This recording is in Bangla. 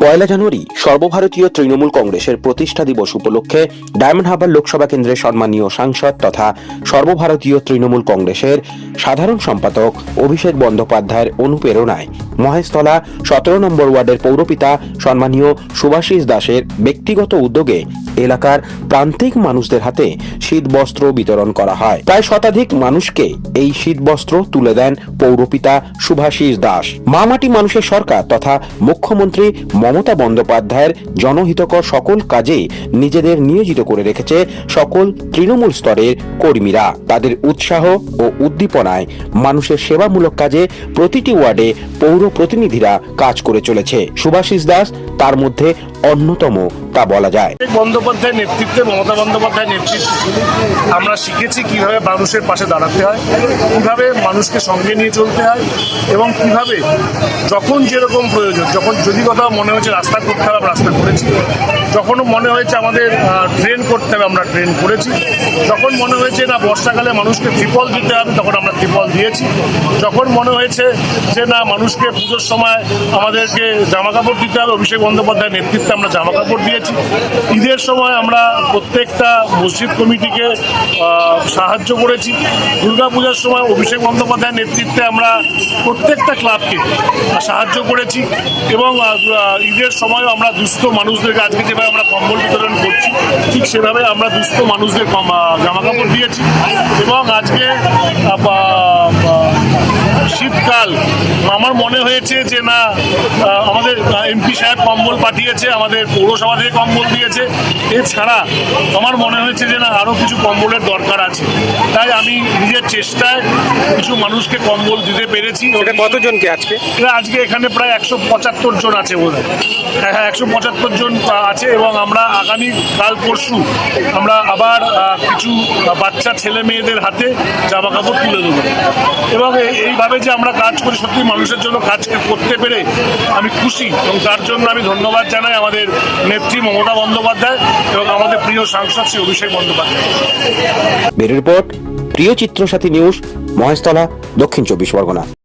পয়লা জানুয়ারি সর্বভারতীয় তৃণমূল কংগ্রেসের প্রতিষ্ঠা দিবস উপলক্ষে ডায়মন্ড হারবার লোকসভা কেন্দ্রের সম্মানীয় সাংসদ তথা সর্বভারতীয় তৃণমূল কংগ্রেসের সাধারণ সম্পাদক অভিষেক বন্দ্যোপাধ্যায়ের অনুপ্রেরণায় মহেশতলা সতেরো নম্বর ওয়ার্ডের পৌরপিতা সম্মানীয় সুভাষিস দাসের ব্যক্তিগত উদ্যোগে এলাকার প্রান্তিক মানুষদের হাতে শীতবস্ত্র বিতরণ করা হয়। প্রায় শতাধিক মানুষকে এই শীতবস্ত্র তুলে দেন পৌরপিতা সুভাষিস দাস। মামাটি মানুষের সরকার তথা মুখ্যমন্ত্রী মমতা বন্দ্যোপাধ্যায়ের জনহিতকর সকল কাজে নিজেদের নিয়োজিত করে রেখেছে সকল তৃণমূল স্তরের কর্মীরা। তাদের উৎসাহ ও উদ্দীপনায় মানুষের সেবামূলক কাজে প্রতিটি ওয়ার্ডে পৌর প্রতিনিধিরা কাজ করে চলেছে। সুভাষিস দাস, তার মধ্যে অন্যতম তা বলা যায়। বন্দ্যোপাধ্যায় নেতৃত্বে, মমতা বন্দ্যোপাধ্যায় নেতৃত্বে আমরা শিখেছি কীভাবে মানুষের পাশে দাঁড়াতে হয়, কীভাবে মানুষকে সঙ্গে নিয়ে চলতে হয় এবং কীভাবে যখন যেরকম প্রয়োজন, যখন যদি কোথাও মনে হচ্ছে রাস্তা খুব খারাপ, রাস্তা করেছি যখনও মনে হয়েছে আমাদের ট্রেন করতে হবে, আমরা ট্রেন করেছি। যখন মনে হয়েছে না, বর্ষাকালে মানুষকে ত্রিপল দিতে হবে, তখন আমরা ত্রিপল দিয়েছি। যখন মনে হয়েছে যে না, মানুষকে পুজোর সময় আমাদেরকে জামা কাপড় দিতে হবে, অভিষেক বন্দ্যোপাধ্যায়ের নেতৃত্বে আমরা জামা কাপড় দিয়েছি। ঈদের সময় আমরা প্রত্যেকটা মসজিদ কমিটিকে সাহায্য করেছি। দুর্গাপূজার সময় অভিষেক বন্দ্যোপাধ্যায়ের নেতৃত্বে আমরা প্রত্যেকটা ক্লাবকে সাহায্য করেছি এবং ঈদের সময়ও আমরা দুস্থ মানুষদেরকে আজকে যেভাবে আমরা কম্বল বিতরণ করছি, ঠিক সেভাবে আমরা দুস্থ মানুষদের জামা কাপড় দিয়েছি এবং আজকে শীতকাল। আমার মনে হয়েছে যে না আমাদের এমপি সাহেব কম্বল পাঠিয়েছে আমাদের পৌরসভা থেকে কম্বল দিয়েছে। এছাড়া আমার মনে হয়েছে যে না আরও কিছু কম্বলের দরকার আছে। তাই আমি নিজের চেষ্টায় কিছু মানুষকে কম্বল দিতে পেরেছি। এটা কতজনকে আজকে? আজকে এখানে প্রায় একশো পঁচাত্তর জন আছে বোধ হ্যাঁ। হ্যাঁ একশো পঁচাত্তর জন আছে এবং আমরা আগামী কাল পরশু আমরা আবার কিছু বাচ্চা ছেলে মেয়েদের হাতে জামা কাপড় তুলে দেবো। এবং এইভাবে যে আমরা কাজ করি সত্যি মানুষের জন্য কাজ করতে পেরে আমি খুশি এবং তার জন্য আমি ধন্যবাদ জানাই আমাদের নেত্রী মমতা বন্দ্যোপাধ্যায় এবং আমাদের প্রিয় সাংসদ শ্রী অভিষেক বন্দ্যোপাধ্যায়। রিপোর্ট, প্রিয় চিত্রসাথী নিউজ, মহেশতলা, দক্ষিণ চব্বিশ পরগনা।